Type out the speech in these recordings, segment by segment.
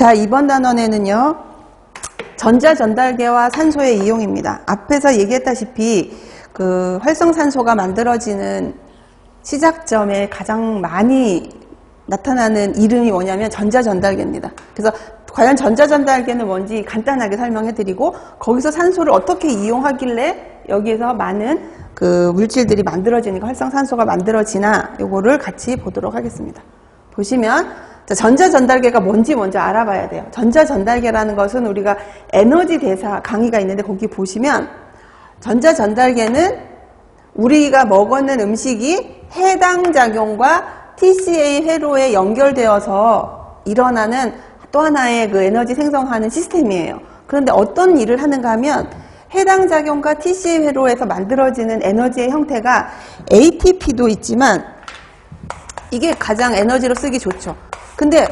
자, 이번 단원에는요. 전자 전달계와 산소의 이용입니다. 앞에서 얘기했다시피 그 활성산소가 만들어지는 시작점에 가장 많이 나타나는 이름이 뭐냐면 전자전달계입니다. 그래서 과연 전자전달계는 뭔지 간단하게 설명해 드리고 거기서 산소를 어떻게 이용하길래 여기에서 많은 그 물질들이 만들어지니까 활성산소가 만들어지나 요거를 같이 보도록 하겠습니다. 보시면 자, 전자전달계가 뭔지 먼저 알아봐야 돼요. 전자전달계라는 것은 우리가 에너지 대사 강의가 있는데 거기 보시면 전자전달계는 우리가 먹었는 음식이 해당 작용과 TCA 회로에 연결되어서 일어나는 또 하나의 그 에너지 생성하는 시스템이에요. 그런데 어떤 일을 하는가 하면 해당 작용과 TCA 회로에서 만들어지는 에너지의 형태가 ATP도 있지만 이게 가장 에너지로 쓰기 좋죠. 근데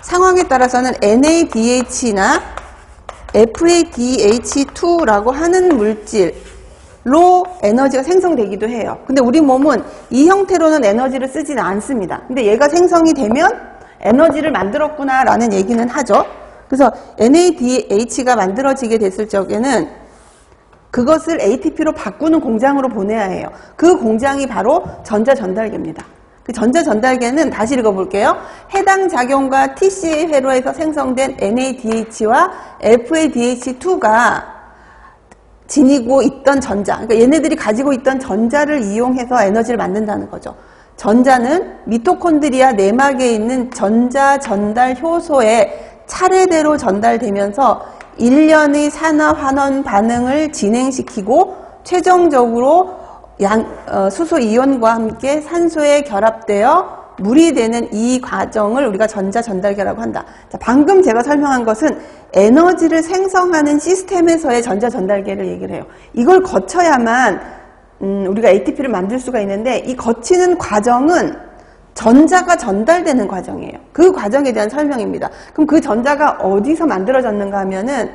상황에 따라서는 NADH나 FADH2라고 하는 물질로 에너지가 생성되기도 해요. 근데 우리 몸은 이 형태로는 에너지를 쓰지는 않습니다. 근데 얘가 생성이 되면 에너지를 만들었구나라는 얘기는 하죠. 그래서 NADH가 만들어지게 됐을 적에는 그것을 ATP로 바꾸는 공장으로 보내야 해요. 그 공장이 바로 전자전달계입니다. 그 전자 전달계는 다시 읽어볼게요. 해당 작용과 TCA 회로에서 생성된 NADH와 FADH2가 지니고 있던 전자, 그러니까 얘네들이 가지고 있던 전자를 이용해서 에너지를 만든다는 거죠. 전자는 미토콘드리아 내막에 있는 전자 전달 효소에 차례대로 전달되면서 일련의 산화 환원 반응을 진행시키고 최종적으로 양, 어, 수소 이온과 함께 산소에 결합되어 물이 되는 이 과정을 우리가 전자 전달계라고 한다. 자, 방금 제가 설명한 것은 에너지를 생성하는 시스템에서의 전자 전달계를 얘기를 해요. 이걸 거쳐야만 음, 우리가 ATP를 만들 수가 있는데 이 거치는 과정은 전자가 전달되는 과정이에요. 그 과정에 대한 설명입니다. 그럼 그 전자가 어디서 만들어졌는가 하면은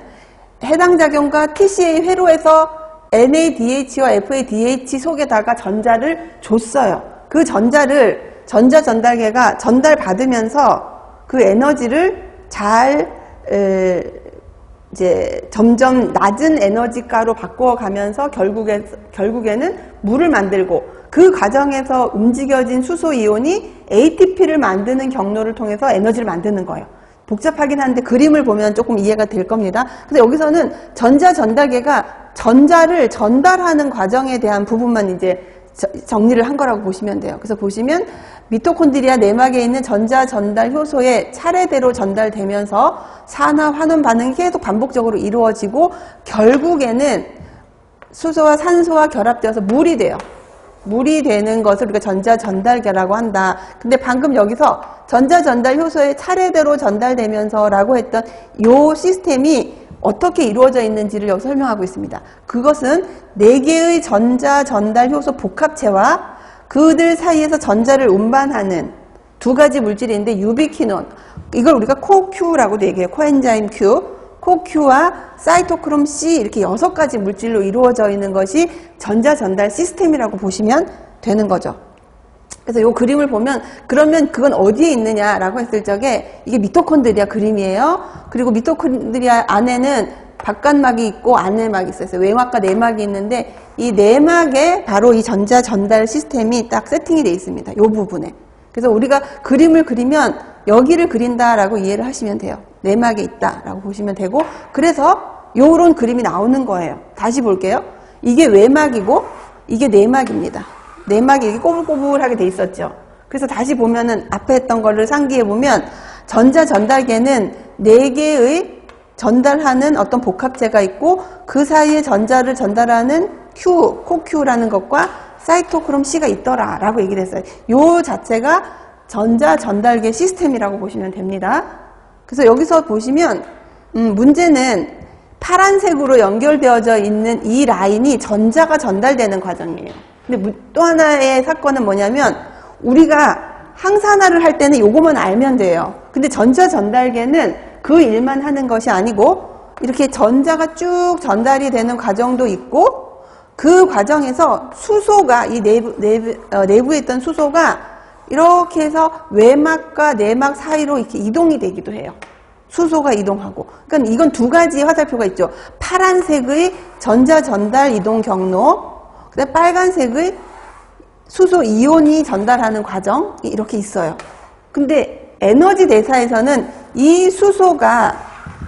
해당 작용과 TCA 회로에서 NADH와 FADH 속에다가 전자를 줬어요. 그 전자를 전자 전달계가 전달 받으면서 그 에너지를 잘 에, 이제 점점 낮은 에너지가로 바꿔 가면서 결국에 결국에는 물을 만들고 그 과정에서 움직여진 수소 이온이 ATP를 만드는 경로를 통해서 에너지를 만드는 거예요. 복잡하긴 한데 그림을 보면 조금 이해가 될 겁니다. 그래서 여기서는 전자 전달계가 전자를 전달하는 과정에 대한 부분만 이제 정리를 한 거라고 보시면 돼요. 그래서 보시면 미토콘드리아 내막에 있는 전자 전달 효소에 차례대로 전달되면서 산화 환원 반응이 계속 반복적으로 이루어지고 결국에는 수소와 산소와 결합되어서 물이 돼요. 물이 되는 것을 우리가 전자 전달계라고 한다. 근데 방금 여기서 전자 전달 효소에 차례대로 전달되면서라고 했던 요 시스템이 어떻게 이루어져 있는지를 여기 설명하고 있습니다. 그것은 네 개의 전자 전달 효소 복합체와 그들 사이에서 전자를 운반하는 두 가지 물질인데 유비퀴논 이걸 우리가 코큐라고도 얘기해요. 코엔자임 Q, 코큐와 사이토크롬 C 이렇게 여섯 가지 물질로 이루어져 있는 것이 전자 전달 시스템이라고 보시면 되는 거죠. 그래서 이 그림을 보면 그러면 그건 어디에 있느냐라고 했을 적에 이게 미토콘드리아 그림이에요. 그리고 미토콘드리아 안에는 바깥막이 있고 안내막이 있어요. 외막과 내막이 있는데 이 내막에 바로 이 전자 전달 시스템이 딱 세팅이 되어 있습니다. 이 부분에. 그래서 우리가 그림을 그리면 여기를 그린다라고 이해를 하시면 돼요. 내막에 있다라고 보시면 되고 그래서 요런 그림이 나오는 거예요. 다시 볼게요. 이게 외막이고 이게 내막입니다. 내막이 이렇게 꼬불꼬불하게 돼 있었죠. 그래서 다시 보면은 앞에 했던 거를 상기해 보면 전자 전달계는 네 개의 전달하는 어떤 복합체가 있고 그 사이에 전자를 전달하는 Q, 코Q라는 것과 사이토크롬 C가 있더라 라고 얘기를 했어요. 요 자체가 전자 전달계 시스템이라고 보시면 됩니다. 그래서 여기서 보시면 음, 문제는 파란색으로 연결되어져 있는 이 라인이 전자가 전달되는 과정이에요. 근데 또 하나의 사건은 뭐냐면 우리가 항산화를 할 때는 요거만 알면 돼요. 근데 전자 전달계는 그 일만 하는 것이 아니고 이렇게 전자가 쭉 전달이 되는 과정도 있고 그 과정에서 수소가 이 내부, 내부, 어, 내부에 있던 수소가 이렇게 해서 외막과 내막 사이로 이렇게 이동이 되기도 해요. 수소가 이동하고. 그러니까 이건 두 가지 화살표가 있죠. 파란색의 전자 전달 이동 경로, 그다음 빨간색의 수소 이온이 전달하는 과정이 이렇게 있어요. 근데 에너지 대사에서는 이 수소가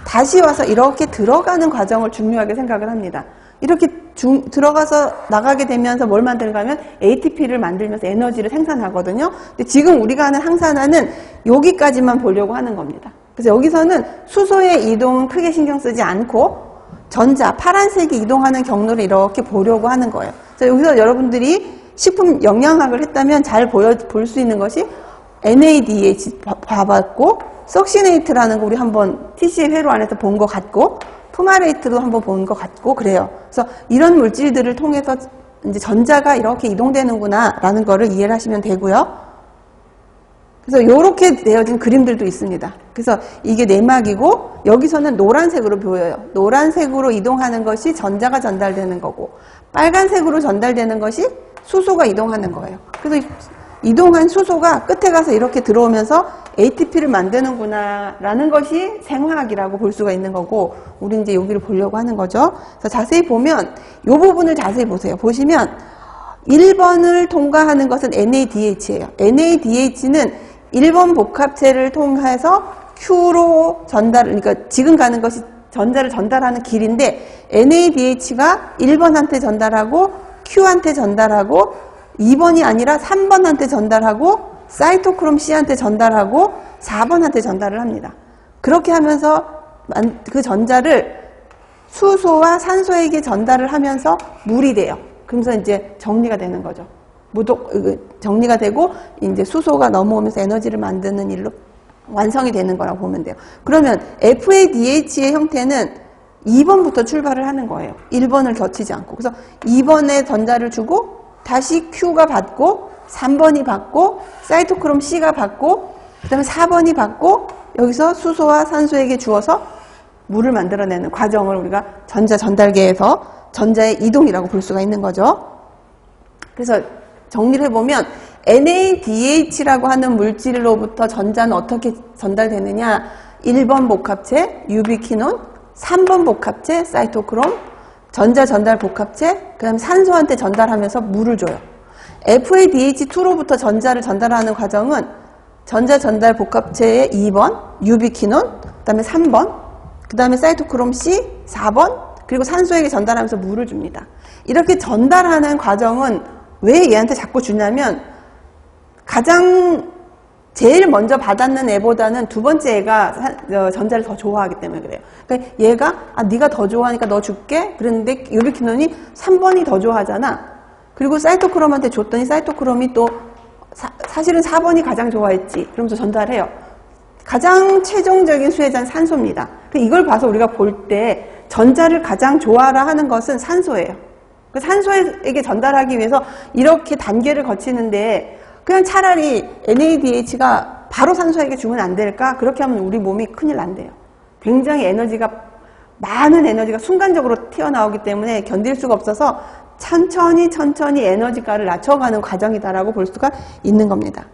다시 와서 이렇게 들어가는 과정을 중요하게 생각을 합니다. 이렇게 중- 들어가서 나가게 되면서 뭘 만드는가 하면 ATP를 만들면서 에너지를 생산하거든요. 근데 지금 우리가 하는 항산화는 여기까지만 보려고 하는 겁니다. 그래서 여기서는 수소의 이동은 크게 신경 쓰지 않고 전자, 파란색이 이동하는 경로를 이렇게 보려고 하는 거예요. 그래서 여기서 여러분들이 식품 영양학을 했다면 잘 보여, 볼 수 있는 것이 NADH 봐- 봐봤고, 석시네이트라는 거 우리 한번 TC의 회로 안에서 본 것 같고, 푸마레이트도 한번 본 것 같고, 그래요. 그래서 이런 물질들을 통해서 이제 전자가 이렇게 이동되는구나라는 거를 이해를 하시면 되고요. 그래서 이렇게 되어진 그림들도 있습니다. 그래서 이게 내막이고 여기서는 노란색으로 보여요. 노란색으로 이동하는 것이 전자가 전달되는 거고 빨간색으로 전달되는 것이 수소가 이동하는 거예요. 그래서 이- 이동한 수소가 끝에 가서 이렇게 들어오면서 ATP를 만드는구나 라는 것이 생화학이라고 볼 수가 있는 거고 우리 이제 여기를 보려고 하는 거죠. 그래서 자세히 보면 이 부분을 자세히 보세요. 보시면 1번을 통과하는 것은 NADH예요. NADH는 1번 복합체를 통해서 Q로 전달, 그러니까 지금 가는 것이 전자를 전달하는 길인데 NADH가 1번한테 전달하고 Q한테 전달하고 2번이 아니라 3번한테 전달하고 사이토크롬 C한테 전달하고 4번한테 전달을 합니다. 그렇게 하면서 만- 그 전자를 수소와 산소에게 전달을 하면서 물이 돼요. 그러면서 이제 정리가 되는 거죠. 무독 그, 정리가 되고 이제 수소가 넘어오면서 에너지를 만드는 일로 완성이 되는 거라고 보면 돼요. 그러면 FADH의 형태는 2번부터 출발을 하는 거예요. 1번을 거치지 않고. 그래서 2번에 전자를 주고 다시 Q가 받고 3번이 받고 사이토크롬 C가 받고 그 다음에 4번이 받고 여기서 수소와 산소에게 주어서 물을 만들어내는 과정을 우리가 전자 전달계에서 전자의 이동이라고 볼 수가 있는 거죠. 그래서 정리를 해보면 NADH라고 하는 물질로부터 전자는 어떻게 전달되느냐 1번 복합체 유비키논 3번 복합체 사이토크롬 전자 전달 복합체 그 다음에 산소한테 전달하면서 물을 줘요 FADH2로부터 전자를 전달하는 과정은 전자 전달 복합체의 2번 유비키논 그 다음에 3번 그 다음에 사이토크롬 C 4번 그리고 산소에게 전달하면서 물을 줍니다 이렇게 전달하는 과정은 왜 얘한테 자꾸 주냐면 가장 제일 먼저 받았는 애보다는 두 번째 애가 사- 어, 전자를 더 좋아하기 때문에 그래요. 그러니까 얘가 아 네가 더 좋아하니까 너 줄게. 그랬는데 유비키논이 3번이 더 좋아하잖아. 그리고 사이토크롬한테 줬더니 사이토크롬이 또 사, 실은 4번이 가장 좋아했지. 그러면서 전달해요. 가장 최종적인 수혜자는 산소입니다. 그 이걸 봐서 우리가 볼 때 전자를 가장 좋아라 하는 것은 산소예요. 그 산소에게 전달하기 위해서 이렇게 단계를 거치는데 그냥 차라리 NADH가 바로 산소에게 주면 안 될까? 그렇게 하면 우리 몸이 큰일 난대요. 굉장히 에너지가 많은 에너지가 순간적으로 튀어나오기 때문에 견딜 수가 없어서 천천히 천천히 에너지가를 낮춰가는 과정이다라고 볼 수가 있는 겁니다.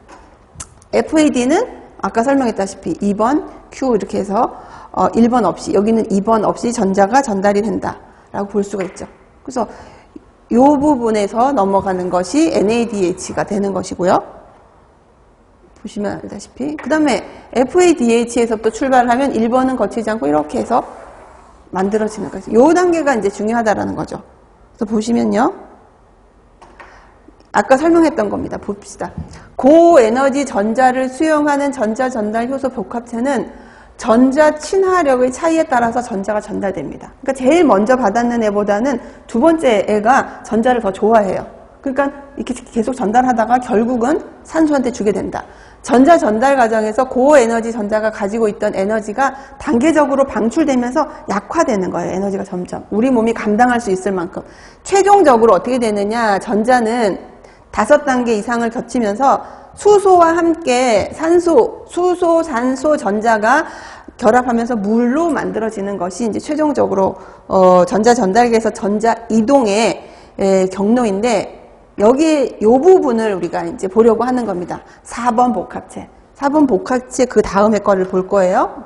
FAD는 아까 설명했다시피 2번 Q 이렇게 해서 어, 1번 없이 여기는 2번 없이 전자가 전달이 된다라고 볼 수가 있죠. 그래서 이 부분에서 넘어가는 것이 NADH가 되는 것이고요. 보시면 알다시피 그 다음에 FADH에서부터 출발을 하면 1번은 거치지 않고 이렇게 해서 만들어지는 거죠. 이 단계가 이제 중요하다라는 거죠. 그래서 보시면요. 아까 설명했던 겁니다. 봅시다. 고에너지 전자를 수용하는 전자 전달 효소 복합체는 전자 친화력의 차이에 따라서 전자가 전달됩니다. 그러니까 제일 먼저 받았는 애보다는 두 번째 애가 전자를 더 좋아해요. 그러니까 이렇게 계속 전달하다가 결국은 산소한테 주게 된다. 전자 전달 과정에서 고에너지 전자가 가지고 있던 에너지가 단계적으로 방출되면서 약화되는 거예요. 에너지가 점점. 우리 몸이 감당할 수 있을 만큼. 최종적으로 어떻게 되느냐. 전자는 다섯 단계 이상을 거치면서 수소와 함께 산소, 수소, 산소, 전자가 결합하면서 물로 만들어지는 것이 이제 최종적으로 어, 전자 전달계에서 전자 이동의 에, 경로인데 여기 요 부분을 우리가 이제 보려고 하는 겁니다. 4번 복합체. 4번 복합체 그 다음에 거를 볼 거예요.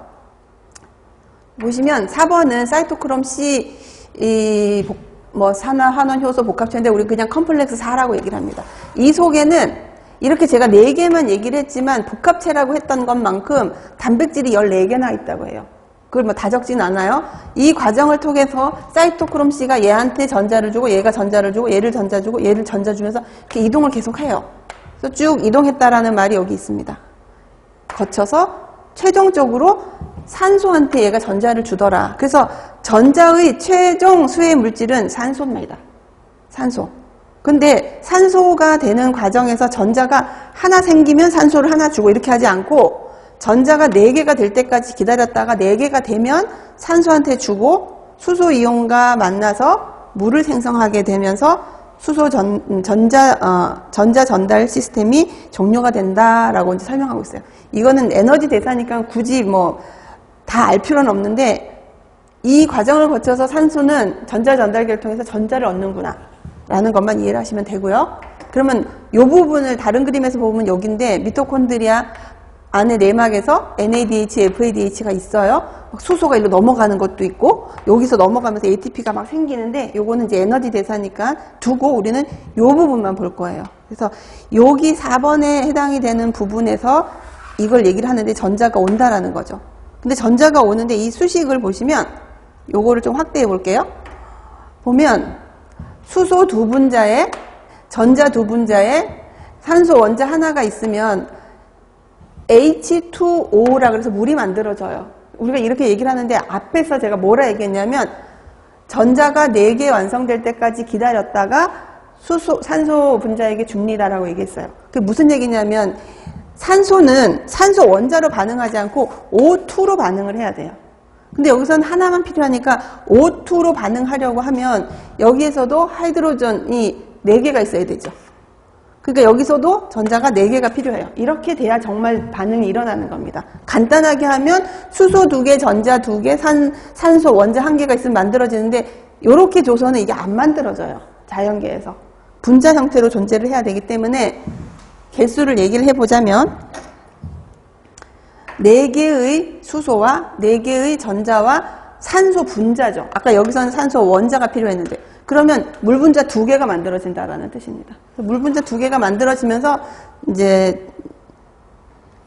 보시면 4번은 사이토크롬 C 이, 복- 뭐 산화 환원 효소 복합체인데 우리 그냥 컴플렉스 4라고 얘기를 합니다. 이 속에는 이렇게 제가 4개만 얘기를 했지만 복합체라고 했던 것만큼 단백질이 14개나 있다고 해요. 그걸 뭐 다 적진 않아요. 이 과정을 통해서 사이토크롬 C가 얘한테 전자를 주고 얘가 전자를 주고 얘를 전자 주고 얘를 전자 주면서 이렇게 이동을 계속 해요. 그래서 쭉 이동했다라는 말이 여기 있습니다. 거쳐서 최종적으로 산소한테 얘가 전자를 주더라. 그래서 전자의 최종 수혜 물질은 산소입니다. 산소. 근데 산소가 되는 과정에서 전자가 하나 생기면 산소를 하나 주고 이렇게 하지 않고 전자가 네개가 될 때까지 기다렸다가 네개가 되면 산소한테 주고 수소 이온과 만나서 물을 생성하게 되면서 수소 전, 음, 전자, 어, 전자 전달 시스템이 종료가 된다라고 이제 설명하고 있어요. 이거는 에너지 대사니까 굳이 뭐 다 알 필요는 없는데 이 과정을 거쳐서 산소는 전자 전달기를 통해서 전자를 얻는구나. 라는 것만 이해를 하시면 되고요. 그러면 이 부분을 다른 그림에서 보면 여기인데 미토콘드리아 안에 내막에서 NADH, FADH가 있어요. 막 수소가 일로 넘어가는 것도 있고 여기서 넘어가면서 ATP가 막 생기는데 요거는 이제 에너지 대사니까 두고 우리는 요 부분만 볼 거예요. 그래서 여기 4번에 해당이 되는 부분에서 이걸 얘기를 하는데 전자가 온다라는 거죠. 근데 전자가 오는데 이 수식을 보시면 요거를 좀 확대해 볼게요. 보면 수소 두 분자에 전자 두 분자에 산소 원자 하나가 있으면 H2O라 그래서 물이 만들어져요. 우리가 이렇게 얘기를 하는데 앞에서 제가 뭐라 얘기했냐면 전자가 4개 완성될 때까지 기다렸다가 수소, 산소 분자에게 줍니다라고 얘기했어요. 그게 무슨 얘기냐면 산소는 산소 원자로 반응하지 않고 O2로 반응을 해야 돼요. 근데 여기서는 하나만 필요하니까 O2로 반응하려고 하면 여기에서도 하이드로전이 4개가 있어야 되죠. 그러니까 여기서도 전자가 4개가 필요해요. 이렇게 돼야 정말 반응이 일어나는 겁니다. 간단하게 하면 수소 2개, 전자 2개, 산, 산소 원자 1개가 있으면 만들어지는데 이렇게 줘서는 이게 안 만들어져요. 자연계에서. 분자 형태로 존재를 해야 되기 때문에 개수를 얘기를 해보자면 4개의 수소와 4개의 전자와 산소 분자죠. 아까 여기서는 산소 원자가 필요했는데 그러면 물 분자 두 개가 만들어진다라는 뜻입니다. 물 분자 두 개가 만들어지면서 이제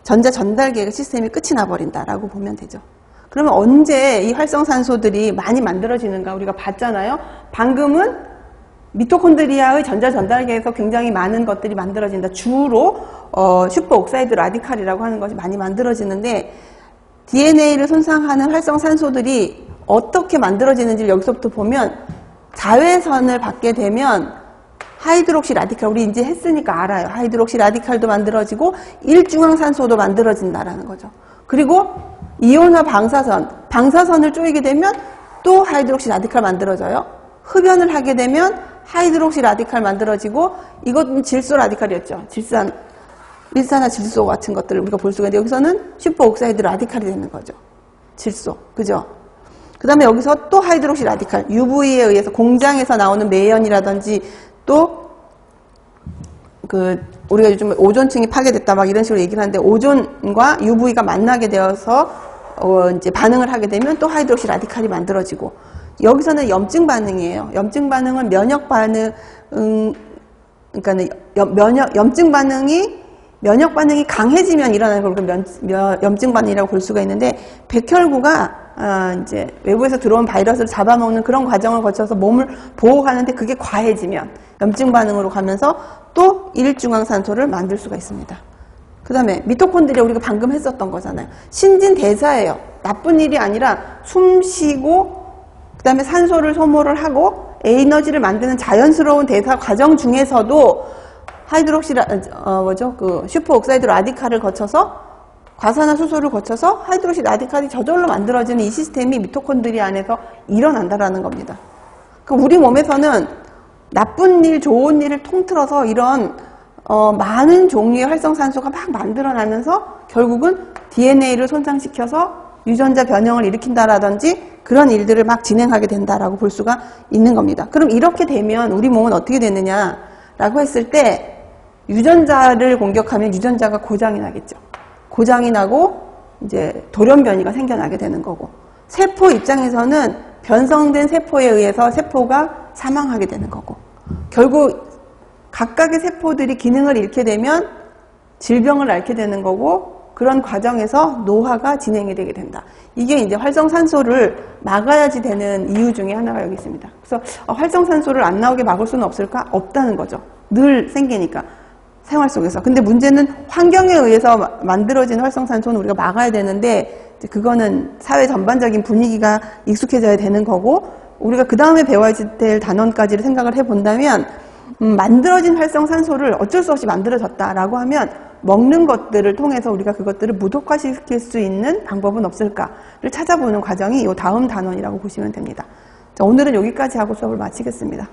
전자 전달계 시스템이 끝이 나버린다라고 보면 되죠. 그러면 언제 이 활성산소들이 많이 만들어지는가 우리가 봤잖아요. 방금은 미토콘드리아의 전자 전달계에서 굉장히 많은 것들이 만들어진다. 주로 어, 슈퍼 옥사이드 라디칼이라고 하는 것이 많이 만들어지는데 DNA를 손상하는 활성산소들이 어떻게 만들어지는지 여기서부터 보면 자외선을 받게 되면 하이드록시 라디칼 우리 이제 했으니까 알아요. 하이드록시 라디칼도 만들어지고 일중앙산소도 만들어진다라는 거죠. 그리고 이온화 방사선, 방사선을 쪼이게 되면 또 하이드록시 라디칼 만들어져요. 흡연을 하게 되면 하이드록시 라디칼 만들어지고 이것은 질소 라디칼이었죠. 질산 일산화 질소 같은 것들을 우리가 볼 수가 있는데 여기서는 슈퍼 옥사이드 라디칼이 되는 거죠. 질소. 그죠? 그 다음에 여기서 또 하이드록시 라디칼, UV에 의해서 공장에서 나오는 매연이라든지 또 그 우리가 요즘 오존층이 파괴됐다 막 이런 식으로 얘기를 하는데 오존과 UV가 만나게 되어서 어 이제 반응을 하게 되면 또 하이드록시 라디칼이 만들어지고 여기서는 염증 반응이에요. 염증 반응은 면역 반응 음, 그러니까 염, 면역 염증 반응이 면역 반응이 강해지면 일어나는 걸 면, 면, 염증 반응이라고 볼 수가 있는데 백혈구가 아, 이제 외부에서 들어온 바이러스를 잡아먹는 그런 과정을 거쳐서 몸을 보호하는데 그게 과해지면 염증 반응으로 가면서 또 일중앙산소를 만들 수가 있습니다. 그 다음에 미토콘드리아 우리가 방금 했었던 거잖아요. 신진 대사예요. 나쁜 일이 아니라 숨 쉬고 그 다음에 산소를 소모를 하고 에너지를 만드는 자연스러운 대사 과정 중에서도 하이드록시 라, 어, 뭐죠? 그 슈퍼 옥사이드 라디칼을 거쳐서 과산화수소를 거쳐서 하이드록시 라디칼이 저절로 만들어지는 이 시스템이 미토콘드리아 안에서 일어난다라는 겁니다. 그 우리 몸에서는 나쁜 일, 좋은 일을 통틀어서 이런 어, 많은 종류의 활성산소가 막 만들어나면서 결국은 DNA를 손상시켜서 유전자 변형을 일으킨다라든지 그런 일들을 막 진행하게 된다라고 볼 수가 있는 겁니다. 그럼 이렇게 되면 우리 몸은 어떻게 되느냐라고 했을 때 유전자를 공격하면 유전자가 고장이 나겠죠. 고장이 나고 이제 돌연변이가 생겨나게 되는 거고 세포 입장에서는 변성된 세포에 의해서 세포가 사망하게 되는 거고 결국 각각의 세포들이 기능을 잃게 되면 질병을 앓게 되는 거고 그런 과정에서 노화가 진행이 되게 된다. 이게 이제 활성산소를 막아야지 되는 이유 중에 하나가 여기 있습니다. 그래서 어, 활성산소를 안 나오게 막을 수는 없을까? 없다는 거죠. 늘 생기니까. 생활 속에서. 근데 문제는 환경에 의해서 마- 만들어진 활성산소는 우리가 막아야 되는데 그거는 사회 전반적인 분위기가 익숙해져야 되는 거고 우리가 그 다음에 배워야 될 단원까지를 생각을 해본다면 음, 만들어진 활성산소를 어쩔 수 없이 만들어졌다라고 하면 먹는 것들을 통해서 우리가 그것들을 무독화시킬 수 있는 방법은 없을까를 찾아보는 과정이 이 다음 단원이라고 보시면 됩니다. 자, 오늘은 여기까지 하고 수업을 마치겠습니다.